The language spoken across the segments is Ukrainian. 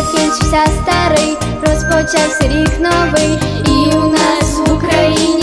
закінчився старий, розпочався рік новий, і у нас в Україні.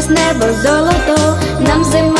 з небо золото, нам зима.